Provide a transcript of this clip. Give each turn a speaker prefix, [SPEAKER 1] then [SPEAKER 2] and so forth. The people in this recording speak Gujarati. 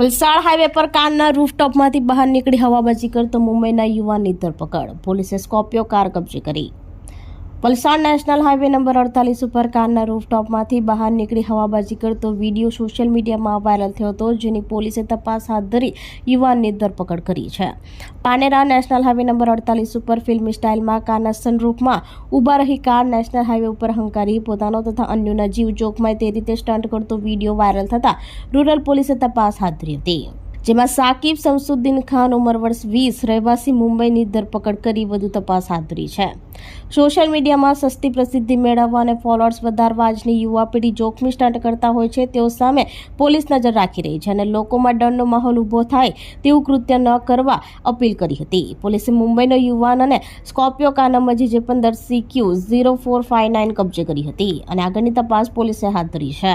[SPEAKER 1] વલસાડ હાઈવે પર કારના રૂફટોપમાંથી બહાર નીકળી હવાબાજી કરતો મુંબઈના યુવાનની ધરપકડ. પોલીસે સ્કોર્પિયો કાર કબજે કરી. વલસાડ નેશનલ હાઈવે નંબર અડતાલીસ ઉપર કારના રૂફટોપમાંથી બહાર નીકળી હવાબાજી કરતો વીડિયો સોશિયલ મીડિયામાં વાયરલ થયો હતો, જેની પોલીસે તપાસ હાથ ધરી યુવાનની ધરપકડ કરી છે. પાનેરા નેશનલ હાઈવે નંબર અડતાલીસ ઉપર ફિલ્મી સ્ટાઇલમાં કારના સનરૂફમાં ઊભા રહી કાર નેશનલ હાઈવે ઉપર હંકારી પોતાનો તથા અન્યોના જીવ જોખમાય તે રીતે સ્ટન્ટ કરતો વીડિયો વાયરલ થતાં રૂરલ પોલીસે તપાસ હાથ ધરી હતી. જેમાં સાકિબ શમસુદ્દીન ખાન ઉંમર વર્ષ વીસ, રહેવાસી મુંબઈની ધરપકડ કરી વધુ તપાસ હાથ ધરી છે. સોશિયલ મીડિયામાં સસ્તી પ્રસિદ્ધિ મેળવવા અને ફોલોઅર્સ વધારવા આજની યુવા પેઢી જોખમી સ્ટન્ટ કરતા હોય છે, તેઓ સામે પોલીસ નજર રાખી રહી છે અને લોકોમાં ડરનો માહોલ ઊભો થાય તેવું કૃત્ય ન કરવા અપીલ કરી હતી. પોલીસે મુંબઈનો યુવાન અને સ્કોર્પિયો કાર નંબર જે પંદર CQ zero four five nine કબજે કરી હતી અને આગળની તપાસ પોલીસે હાથ ધરી છે.